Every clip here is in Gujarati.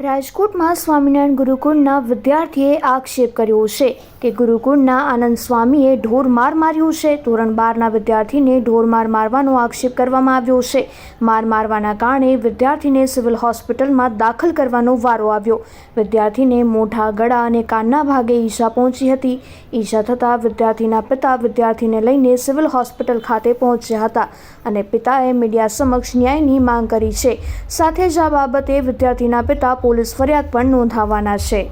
રાજકોટમાં સ્વામિનારાયણ ગુરુકુળના વિદ્યાર્થીએ આક્ષેપ કર્યો છે. કે ગુરુકુળના આનંદ સ્વામીએ ઢોર માર માર્યું છે. ધોરણ બારના વિદ્યાર્થીને ઢોર માર મારવાનો આક્ષેપ કરવામાં આવ્યો છે. માર મારવાના કારણે વિદ્યાર્થીને સિવિલ હોસ્પિટલમાં દાખલ કરવાનો વારો આવ્યો. વિદ્યાર્થીને મોઢા, ગળા અને કાનના ભાગે ઈજા પહોંચી હતી. ઈજા થતાં વિદ્યાર્થીના પિતા વિદ્યાર્થીને લઈને સિવિલ હોસ્પિટલ ખાતે પહોંચ્યા હતા અને પિતાએ મીડિયા સમક્ષ ન્યાયની માંગ કરી છે. સાથે જ આ બાબતે વિદ્યાર્થીના પિતા પોલીસ ફરિયાદ પણ નોંધાવવાના છે.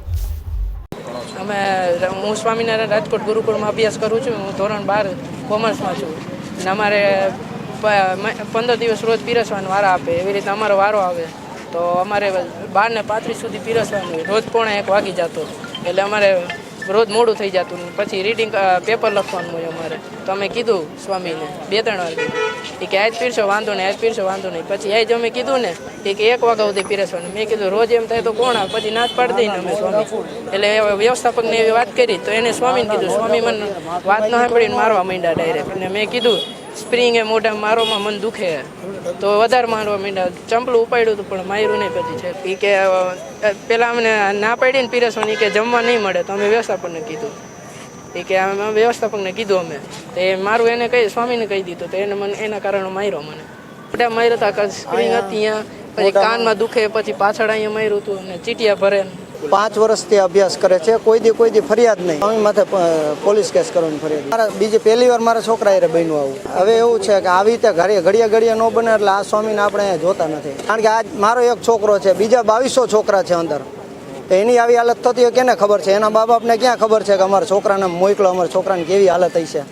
અમે હું સ્વામિનારાયણ રાજકોટ ગુરુકુળમાં અભ્યાસ કરું છું. હું ધોરણ બાર કોમર્સમાં છું. અને અમારે પંદર દિવસ રોજ પીરસવાનો વારા આપે. એવી રીતે અમારો વારો આવે. તો અમારે બાર ને પાંત્રીસ સુધી પીરસવાનું રોજ પોણે એક વાગી જતો. એટલે અમારે રોજ મોડું થઈ જતું પછી રીડિંગ પેપર લખવાનું હોય અમારે. તો અમે કીધું સ્વામીને, બે ત્રણ વાર એ કે આજ પીરસો વાંધો નહીં, આજ પીરસો વાંધો નહીં. પછી આજ અમે કીધું ને, એ કે એક વાગ્યા સુધી પીરસવાનું. મેં કીધું, રોજ એમ થાય તો કોણ આવે? પછી ના જ પાડી દઈને અમે સ્વામી. એટલે વ્યવસ્થાપકને એવી વાત કરી, તો એને સ્વામીને કીધું, સ્વામી મને વાત ન સાંભળીને મારવા માંડ્યા ડાયરેક્ટ અને મેં કીધું સ્પ્રિંગ મોઢા મારોમાં મન દુખે. તો વધારે મારવા માંડ્યા. ચંપલું ઉપાડ્યું હતું પણ માર્યું નહીં પછી છે એ કે પહેલાં અમને ના પાડીને પીરસવાની કે જમવા નહીં મળે તો અમે વ્યવસ્થાપનને કીધું. એ કે અમે વ્યવસ્થાપકને કીધું અમે. તો એ મારું એને કહી સ્વામીને કહી દીધું તો એને મને એના કારણે માર્યો મને. બધા માર્યા હતા સ્પ્રિંગ હતી અહીંયા પછી કાનમાં દુખે પછી પાછળ અહીંયા માર્યું હતું અને ચીટિયા ભરે પાંચ વર્ષથી અભ્યાસ કરે છે. કોઈ દી કોઈ દી ફરિયાદ નહીં. સ્વામી માથે પોલીસ કેસ કરવાની ફરિયાદ. મારા બીજી પહેલી વાર મારા છોકરા એ બન્યું આવું. હવે એવું છે કે આવી રીતે ઘડીએ ઘડીએ ઘડીએ ન બને એટલે આ સ્વામીને આપણે જોતા નથી. કારણ કે આજ મારો એક છોકરો છે, બીજા બાવીસો છોકરા છે અંદર. એની આવી હાલત થતી હોય કેને ખબર છે? એના મા બાપને ક્યાં ખબર છે કે અમારા છોકરાને મોકલો, અમારા છોકરાને કેવી હાલત થઈ છે?